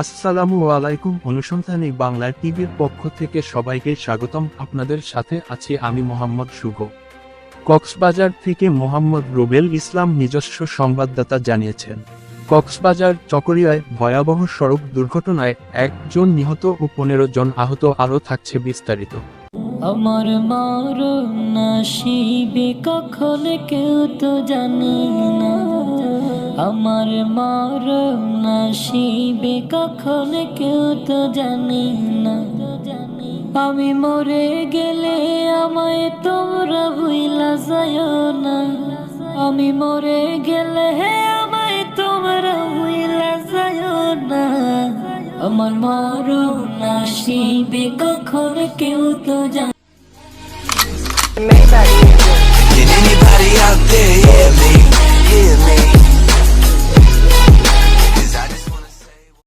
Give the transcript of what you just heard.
আসসালামু আলাইকুম অনুসন্ধানী বাংলা টিভির পক্ষ থেকে সবাইকে স্বাগতম। আপনাদের সাথে আছি আমি মোহাম্মদ শুভ। কক্সবাজার থেকে মোহাম্মদ রুবেল ইসলাম নিজস্ব সংবাদদাতা জানিয়েছেন। কক্সবাজার চকরিয়ায় ভয়াবহ সড়ক দুর্ঘটনায় একজন নিহত ও পনেরো জন আহত আরও থাকছে বিস্তারিত। আমার মার নাসিবে কখন কেউ তো জানে না। আমার মার নাসিবে কখন কেউ তো জানে না। আমি মরে গেলে আমায় তোমরা ভুইলা যায় না। আমি মরে গেলে আমায় তোমরা ভুইলা যায় না। আমার মার নাসিবে কখন কেউ তো জানে